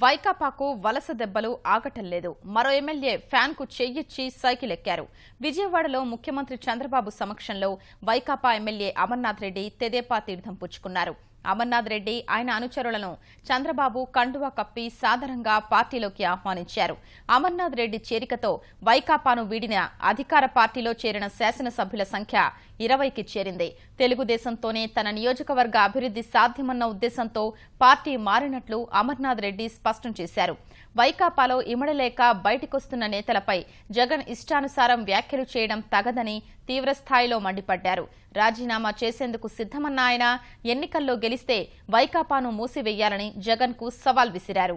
వైకాపాకు వలస దెబ్బలు ఆగటం లేదు. మరో ఎమ్మెల్యే ఫ్యాన్కు చెయ్యిచ్చి సైకిల్ ఎక్కారు విజయవాడలో ముఖ్యమంత్రి చంద్రబాబు సమక్షంలో వైకాపా ఎమ్మెల్యే అమర్నాథ్ రెడ్డి తెదేపా తీర్థం పుచ్చుకున్నారు. అమర్నాథ్ రెడ్డి ఆయన అనుచరులను చంద్రబాబు కండువా కప్పి సాదరంగా పార్టీలోకి ఆహ్వానించారు. అమర్నాథ్ రెడ్డి చేరికతో వైకాపాను వీడిన అధికార పార్టీలో చేరిన శాసనసభ్యుల సంఖ్య ఇరవైకి చేరింది. తెలుగుదేశంతోనే తన నియోజకవర్గ అభివృద్ధి సాధ్యమన్న ఉద్దేశంతో పార్టీ మారినట్లు అమర్నాథ్ రెడ్డి స్పష్టం చేశారు. వైకాపాలో ఇమడలేక బయటికొస్తున్న నేతలపై జగన్ ఇష్టానుసారం వ్యాఖ్యలు చేయడం తగదని తీవ్రస్థాయిలో మండిపడ్డారు. రాజీనామా చేసేందుకు సిద్దమన్న ఆయన ఎన్నికల్లో గెలిస్తే వైకాపాను మూసివేయాలని జగన్కు సవాల్ విసిరారు.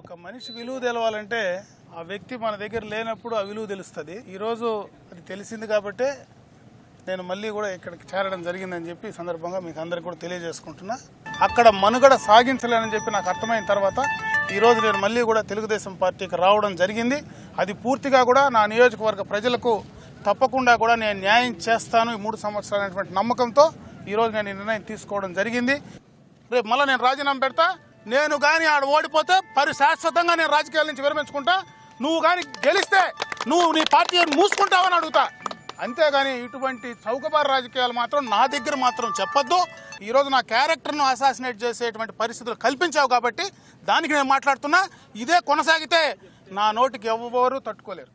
ఒక మనిషి విలువ తెలవాలంటే ఆ వ్యక్తి మన దగ్గర లేనప్పుడు ఆ విలువ తెలుస్తుంది. ఈరోజు అది తెలిసింది కాబట్టే నేను మళ్ళీ కూడా ఇక్కడికి చేరడం జరిగిందని చెప్పి సందర్భంగా మీకు అందరికి కూడా తెలియజేసుకుంటున్నా. అక్కడ మనుగడ సాగించలేనని చెప్పి నాకు అర్థమైన తర్వాత ఈరోజు నేను మళ్ళీ కూడా తెలుగుదేశం పార్టీకి రావడం జరిగింది. అది పూర్తిగా కూడా నా నియోజకవర్గ ప్రజలకు తప్పకుండా కూడా నేను న్యాయం చేస్తాను ఈ మూడు సంవత్సరాలు అనేటువంటి నమ్మకంతో ఈరోజు నేను నిర్ణయం తీసుకోవడం జరిగింది. రేపు మళ్ళీ నేను రాజీనామా పెడతా నేను కానీ ఆడ ఓడిపోతే పరి శాశ్వతంగా నేను రాజకీయాల నుంచి విరమించుకుంటా నువ్వు కానీ గెలిస్తే నువ్వు నీ పార్టీ మూసుకుంటావని అడుగుతా. అంతేగాని ఇటువంటి చౌకబారు రాజకీయాలు మాత్రం నా దగ్గర మాత్రం చెప్పొద్దు. ఈరోజు నా క్యారెక్టర్ను అసాసినేట్ చేసేటువంటి పరిస్థితులు కల్పించావు కాబట్టి దానికి నేను మాట్లాడుతున్నా. ఇదే కొనసాగితే నా నోటికి ఎవ్వరు తట్టుకోలేరు.